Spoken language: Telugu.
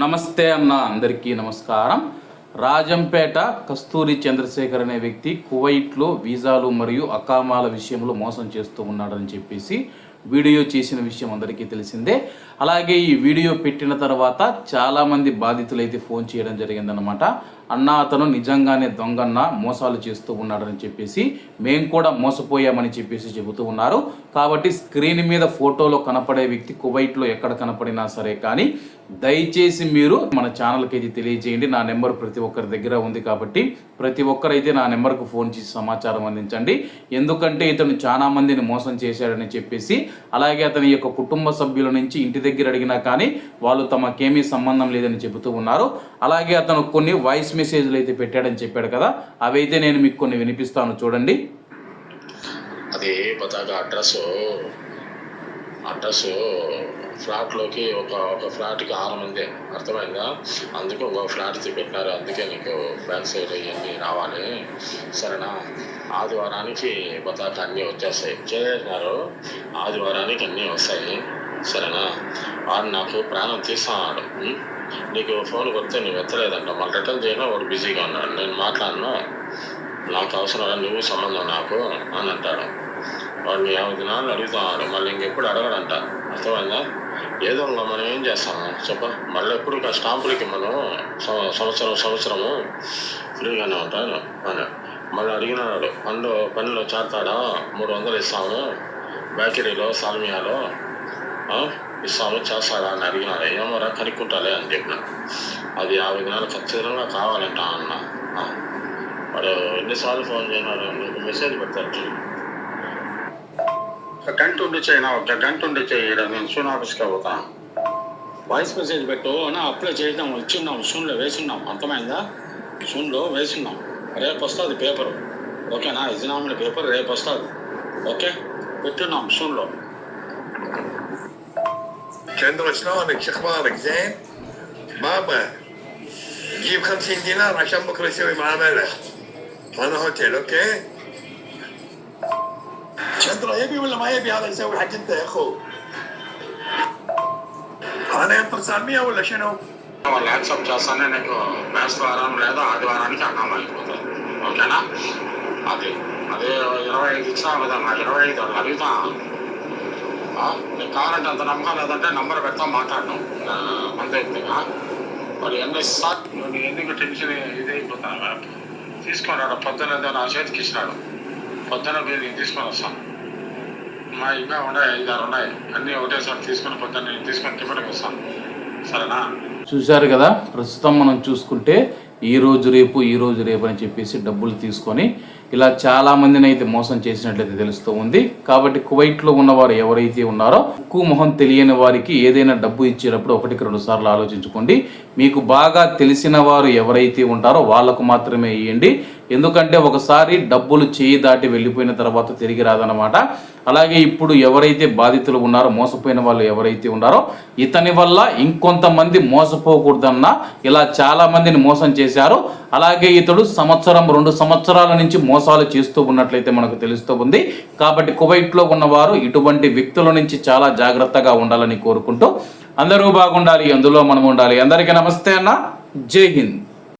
నమస్తే అన్న అందరికీ నమస్కారం. రాజంపేట కస్తూరి చంద్రశేఖర్ అనే వ్యక్తి కువైట్లో వీసాలు మరియు అకామాల విషయంలో మోసం చేస్తూ ఉన్నాడని చెప్పేసి వీడియో చేసిన విషయం అందరికీ తెలిసిందే. అలాగే ఈ వీడియో పెట్టిన తర్వాత చాలామంది బాధితులైతే ఫోన్ చేయడం జరిగిందనమాట అన్న అతను నిజంగానే దొంగన్న మోసాలు చేస్తూ ఉన్నాడని చెప్పేసి మేము కూడా మోసపోయామని చెప్పేసి చెబుతూ ఉన్నారు. కాబట్టి స్క్రీన్ మీద ఫోటోలో కనపడే వ్యక్తి కువైట్లో ఎక్కడ కనపడినా సరే కానీ దయచేసి మీరు మన ఛానల్కి అయితే తెలియజేయండి. నా నెంబర్ ప్రతి ఒక్కరి దగ్గర ఉంది కాబట్టి ప్రతి ఒక్కరైతే నా నెంబర్కు ఫోన్ చేసి సమాచారం అందించండి. ఎందుకంటే ఇతను చాలా మందిని మోసం చేశాడని చెప్పేసి అలాగే అతని యొక్క కుటుంబ సభ్యుల నుంచి ఇంటి దగ్గర అడిగినా కానీ వాళ్ళు తమకేమీ సంబంధం లేదని చెబుతూ ఉన్నారు. అలాగే అతను కొన్ని వాయిస్ మెసేజ్లు అయితే పెట్టాడని చెప్పాడు కదా అవైతే నేను మీకు కొన్ని వినిపిస్తాను. చూడండి. అదే పతాక అడ్రస్. అడ్రస్ ఫ్లాట్లోకి ఒక ఒక ఫ్లాట్కి ఆరు మంది అర్థమైందా? అందుకే ఒక ఫ్లాట్ పెట్టినారు అందుకే నీకు బ్యాక్ సైడ్ ఇవన్నీ రావాలి. సరేనా? ఆదివారానికి పతాక అన్నీ వచ్చేస్తాయి. చేసినారు ఆదివారానికి అన్నీ వస్తాయి. సరేనా? వాడు నాకు ప్రాణం తీస్తున్నాడు. నీకు ఫోన్ కొడితే నువ్వు ఎత్తలేదంట. మళ్ళీ రిటర్న్ చేయను? వాడు బిజీగా ఉన్నాడు. నేను మాట్లాడను. నాకు అవసరం నువ్వు సంబంధం నాకు అని అంటాడు. వాడిని యాభై దినాలు అడుగుతున్నారు మళ్ళీ ఇంకెప్పుడు అడగడంట. అర్థమైందా? ఏదో మనం ఏం చేస్తాము చెప్ప. మళ్ళీ ఎప్పుడు స్టాంపులకి మనం సంవత్సరం సంవత్సరము ఫ్రీగానే ఉంటాను అని మళ్ళీ అడిగినాడు. పనులు పనిలో చేస్తాడా మూడు వందలు ఇస్తాము. బేకరీలో సాల్మియాలో ఇస్తాము. చేస్తాడా అని అడిగినాడు. ఏమోరా కనుక్కుంటాలే అని చెప్పిన అది యాభై దినాలు ఖచ్చితంగా కావాలంట అన్న. వాడు ఎన్నిసార్లు ఫోన్ చేయనాడు మెసేజ్ పెడతాడు గంట ఉండి చేయనా ఒక గంట ఉండి చేయడం నేను సూన్ ఆఫీస్కి పోతాను వాయిస్ మెసేజ్ పెట్టు అని అప్లై చేద్దాం ఇచ్చున్నాం సూన్లో వేసున్నాం అర్థమైందా సూన్లో వేసున్నాం రేపు వస్తుంది పేపర్ ఓకేనా ఎగ్జామిన్ పేపర్ రేపు వస్తుంది ఓకే పెట్టున్నాం సూన్లో كندر شلونك شو اخبارك زين؟ بابا جيب 50 دينار عشان بكره يسوي معامله انا هوتيل اوكي؟ شندرا يبي ولا ما يبي هذا يسوي حق انت يا اخو؟ انا ينطر سالميه ولا شنو؟ వాళ్ళు యాక్సెప్ట్ చేస్తానే నీకు బేస్తవారం లేదా ఆదివారానికి అన్నామా అయిపోతుంది ఓకేనా అది అదే ఇరవై ఐదు ఇచ్చినా కదా నాకు ఇరవై ఐదు వాళ్ళు అడుగుతా ఆ, నీకు కావాలంటే అంత నమ్మకం లేదంటే నంబర్ పెడతా మాట్లాడడం ఆ, అంతే ఇంతగా మరి ఎన్ని సార్లు నువ్వు ఎందుకు టెన్షన్ ఇది అయిపోతాను తీసుకున్నాడు పొద్దున ఏదో నా చేతికి ఇచ్చినాడు పొద్దున పోయి నేను తీసుకొని వస్తాను మా ఇంకా ఉన్నాయి ఐదారు ఉన్నాయి. అన్నీ ఒకటేసారి తీసుకుని పొద్దున్న నేను తీసుకొని తిప్పటికి వస్తాను. సరేనా? చూశారు కదా? ప్రస్తుతం మనం చూసుకుంటే ఈ రోజు రేపు ఈ రోజు రేపు అని చెప్పేసి డబ్బులు తీసుకొని ఇలా చాలా మందిని అయితే మోసం చేసినట్లయితే తెలుస్తూ ఉంది. కాబట్టి కువైట్లో ఉన్నవారు ఎవరైతే ఉన్నారో ఉక్కు మొహం తెలియని వారికి ఏదైనా డబ్బు ఇచ్చేటప్పుడు ఒకటికి రెండు సార్లు ఆలోచించుకోండి. మీకు బాగా తెలిసిన వారు ఎవరైతే ఉంటారో వాళ్ళకు మాత్రమే ఇవ్వండి ఎందుకంటే ఒకసారి డబ్బులు చేయి దాటి వెళ్ళిపోయిన తర్వాత తిరిగి రాదనమాట అలాగే ఇప్పుడు ఎవరైతే బాధితులు ఉన్నారో మోసపోయిన వాళ్ళు ఎవరైతే ఉన్నారో ఇతని వల్ల ఇంకొంతమంది మోసపోకూడదన్న ఇలా చాలామందిని మోసం చేశారు. అలాగే ఇతడు సంవత్సరం రెండు సంవత్సరాల నుంచి మోసాలు చేస్తూ ఉన్నట్లయితే మనకు తెలుస్తూ ఉంది. కాబట్టి కువైట్లో ఉన్నవారు ఇటువంటి వ్యక్తుల నుంచి చాలా జాగ్రత్తగా ఉండాలని కోరుకుంటూ అందరూ బాగుండాలి అందులో మనం ఉండాలి. అందరికీ నమస్తే అన్న. జై హింద్.